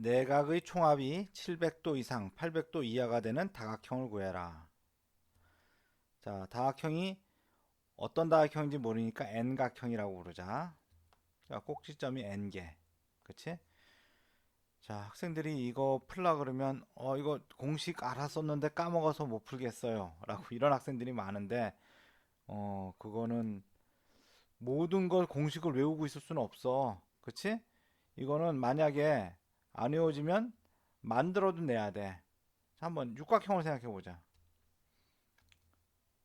내각의 총합이 700도 이상, 800도 이하가 되는 다각형을 구해라. 자, 다각형이 어떤 다각형인지 모르니까 n각형이라고 부르자. 자, 꼭지점이 n개. 그치? 자, 학생들이 이거 풀라 그러면 어 이거 공식 알았었는데 까먹어서 못 풀겠어요. 라고 이런 학생들이 많은데 어 그거는 모든 걸 공식을 외우고 있을 수는 없어. 그치? 이거는 만약에 안 외워지면 만들어도 내야 돼. 자, 한번 육각형을 생각해 보자.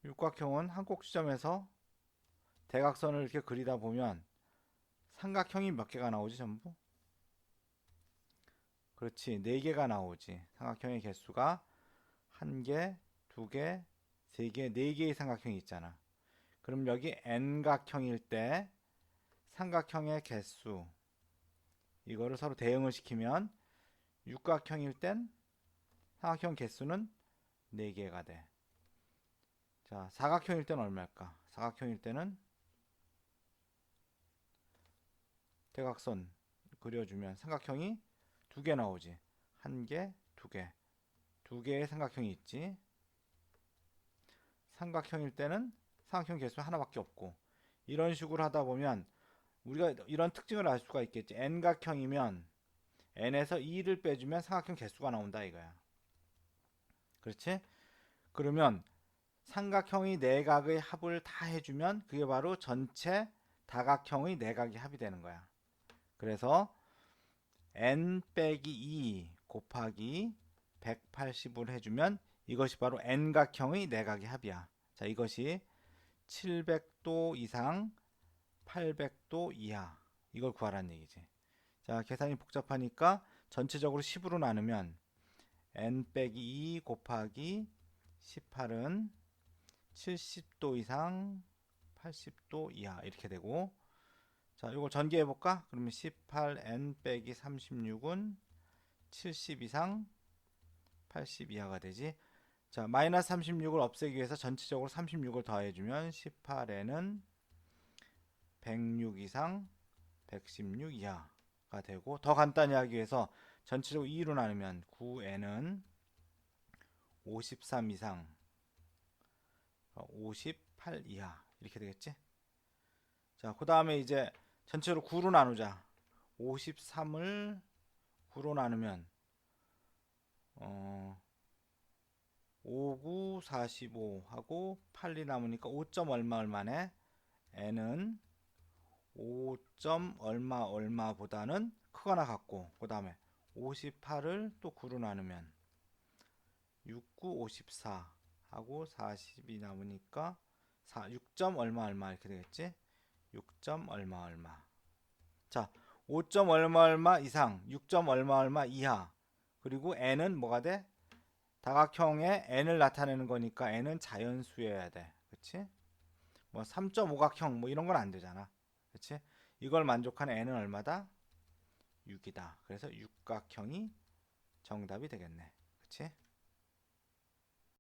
육각형은 한 꼭지점에서 대각선을 이렇게 그리다 보면 삼각형이 몇 개가 나오지 전부? 그렇지. 네 개가 나오지. 삼각형의 개수가 한 개, 두 개, 세 개, 네 개의 삼각형이 있잖아. 그럼 여기 n각형일 때 삼각형의 개수 이거를 서로 대응을 시키면 육각형일 땐 삼각형 개수는 4개가 돼. 자, 사각형일 때는 얼마일까? 사각형일 때는 대각선 그려주면 삼각형이 두 개 나오지. 한 개, 두 개. 두 개의 삼각형이 있지. 삼각형일 때는 삼각형 개수 하나밖에 없고 이런 식으로 하다 보면 우리가 이런 특징을 알 수가 있겠지. n각형이면 n에서 2를 빼주면 삼각형 개수가 나온다 이거야. 그렇지? 그러면 삼각형이 내각의 합을 다 해주면 그게 바로 전체 다각형의 내각의 합이 되는 거야. 그래서 n 빼기 2 곱하기 180을 해주면 이것이 바로 n각형의 내각의 합이야. 자, 이것이 700도 이상 800도 이하 이걸 구하라는 얘기지. 자, 계산이 복잡하니까 전체적으로 10으로 나누면 n 빼기 2 곱하기 18은 70도 이상 80도 이하 이렇게 되고 자, 이거 전개해 볼까? 그러면 18n 빼기 36은 70 이상 80 이하가 되지. 자, 마이너스 36을 없애기 위해서 전체적으로 36을 더해주면 18n은 106 이상 116 이하가 되고 더 간단히 하기 위해서 전체적으로 2로 나누면 9n은 53 이상 58 이하 이렇게 되겠지? 자, 그 다음에 이제 전체로 9로 나누자. 53을 9로 나누면 어 59, 45 하고 8이 남으니까 5점 얼마 얼마네? n은 5. 얼마 얼마보다는 크거나 같고 그 다음에 58을 또 9로 나누면 69, 54 하고 40이 남으니까 4, 6점 얼마 얼마 이렇게 되겠지? 6점 얼마 얼마 자 5점 얼마 얼마 이상 6점 얼마 얼마 이하 그리고 n은 뭐가 돼? 다각형의 n을 나타내는 거니까 n은 자연수여야 돼 그치? 뭐 3.5각형 뭐 이런 건 안 되잖아 그치? 이걸 만족하는 n은 얼마다? 6이다 그래서 육각형이 정답이 되겠네 그치?